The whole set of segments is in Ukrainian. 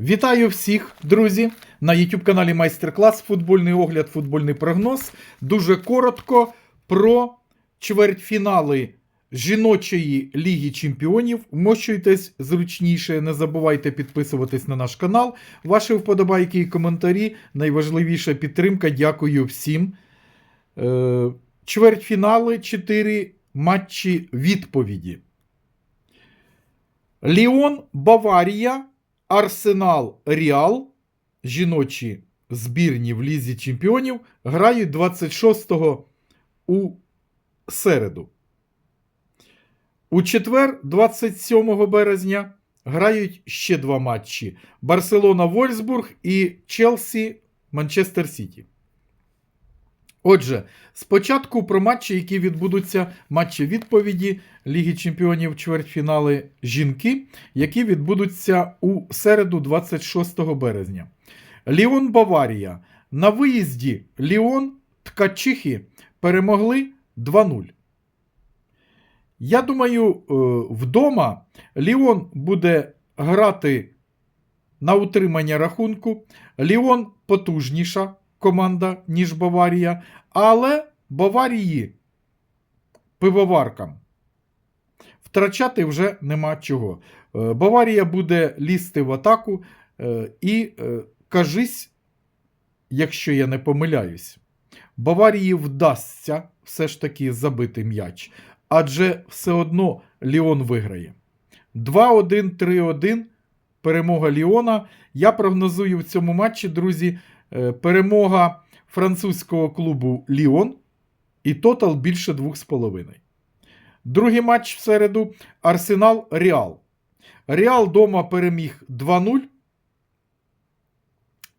Вітаю всіх, друзі, на YouTube каналі Майстер-клас, футбольний огляд, футбольний прогноз. Дуже коротко про чвертьфінали жіночої ліги чемпіонів. Вмощуйтесь зручніше, не забувайте підписуватись на наш канал. Ваші вподобайки і коментарі. Найважливіша підтримка. Дякую всім. Е, чвертьфінали 4 матчі відповіді. Ліон, Баварія, Арсенал, Ріал, жіночі збірні в Лізі Чемпіонів грають 26-го у середу. У четвер, 27 березня, грають ще два матчі: Барселона Вольсбург і Челсі Манчестер Сіті. Отже, спочатку про матчі, які відбудуться матчі відповіді Ліги Чемпіонів чвертьфінали жінки, які відбудуться у середу 26 березня. Ліон Баварія. На виїзді Ліон Ткачихи перемогли 2-0. Я думаю, е, вдома Ліон буде грати на утримання рахунку. Ліон потужніша команда, ніж Баварія, але Баварії пивоваркам втрачати вже нема чого. Е, Баварія буде лізти в атаку е, і, е, кажись, якщо я не помиляюсь, Баварії вдасться все ж таки забити м'яч, адже все одно Ліон виграє. 2-1, 3-1. Перемога Ліона. Я прогнозую в цьому матчі, друзі, перемога французького клубу Ліон і тотал більше 2,5. Другий матч в середу Арсенал Реал. Реал дома переміг 2-0.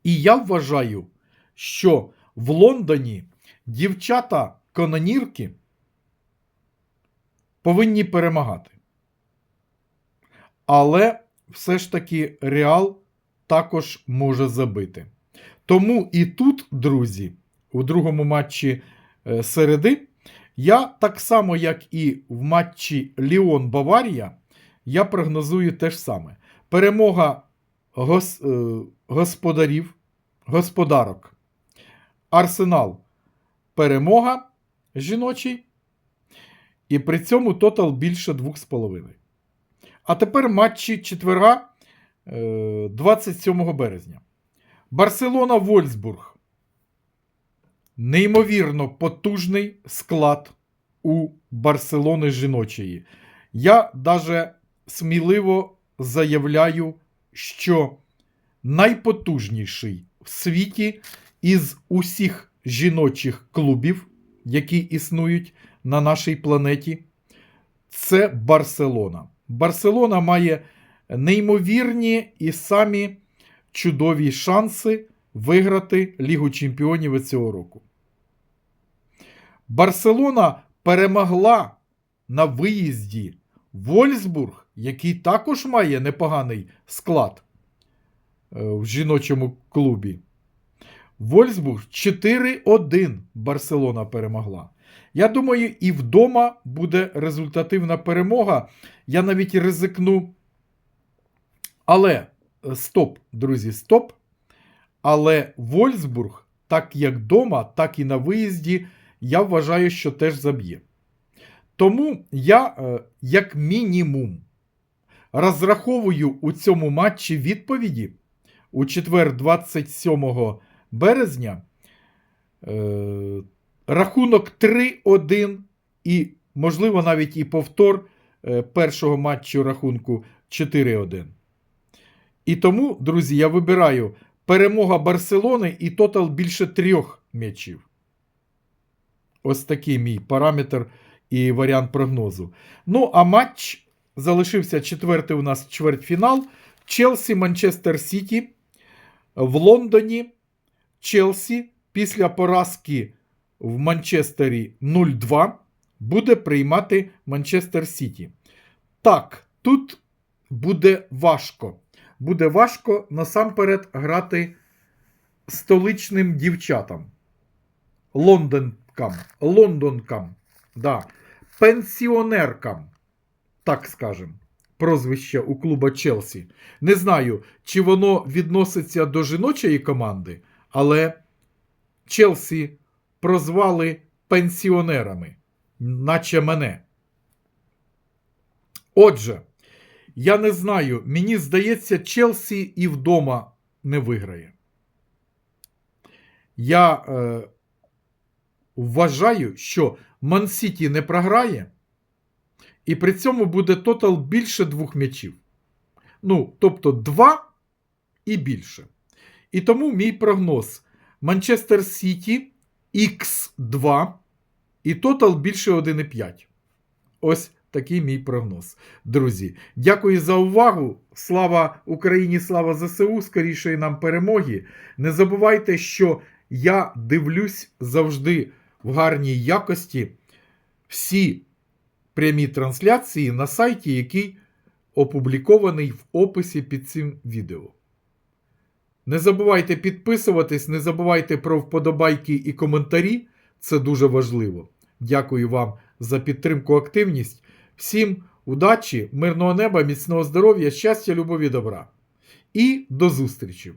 І я вважаю, що в Лондоні дівчата-канонірки повинні перемагати. Але все ж таки Реал також може забити. Тому і тут, друзі, у другому матчі е, середи, я так само, як і в матчі Ліон Баварія, я прогнозую те ж саме. Перемога гос, е, господарів, господарок. Арсенал. Перемога жіночий. І при цьому тотал більше 2,5. А тепер матчі четверга е, 27 березня. Барселона Вольсбург. Неймовірно потужний склад у Барселони жіночої. Я даже сміливо заявляю, що найпотужніший в світі із усіх жіночих клубів, які існують на нашій планеті, це Барселона. Барселона має неймовірні і самі чудові шанси виграти Лігу Чемпіонів цього року. Барселона перемогла на виїзді Вольсбург, який також має непоганий склад е, в жіночому клубі. Вольсбург 4-1 Барселона перемогла. Я думаю, і вдома буде результативна перемога. Я навіть ризикну. Але стоп, друзі, стоп. Але Вольсбург, так як вдома, так і на виїзді, я вважаю, що теж заб'є. Тому я, е, як мінімум, розраховую у цьому матчі відповіді у четвер, 27 березня. Е, рахунок 3-1 і, можливо, навіть і повтор е, першого матчу рахунку 4-1. І тому, друзі, я вибираю перемога Барселони і тотал більше трьох м'ячів. Ось такий мій параметр і варіант прогнозу. Ну, а матч залишився четвертий у нас чвертьфінал. Челсі Манчестер Сіті в Лондоні. Челсі після поразки в Манчестері 0-2 буде приймати Манчестер Сіті. Так, тут буде важко. Буде важко насамперед грати столичним дівчатам. Лондонкам. Лондонкам. Да. Пенсіонеркам. Так скажем. прозвище у клуба Челсі. Не знаю, чи воно відноситься до жіночої команди, але Челсі прозвали пенсіонерами, наче мене. Отже, я не знаю, мені здається, Челсі і вдома не виграє. Я е, вважаю, що Ман-Сіті не програє, і при цьому буде тотал більше двох м'ячів. Ну, тобто два і більше. І тому мій прогноз: Манчестер Сіті Х2 і тотал більше 1,5. Ось такий мій прогноз. Друзі, дякую за увагу. Слава Україні, слава ЗСУ, скорішої нам перемоги. Не забувайте, що я дивлюсь завжди в гарній якості всі прямі трансляції на сайті, який опублікований в описі під цим відео. Не забувайте підписуватись, не забувайте про вподобайки і коментарі. Це дуже важливо. Дякую вам за підтримку, активність. Всім удачі, мирного неба, міцного здоров'я, щастя, любові, добра. І до зустрічі!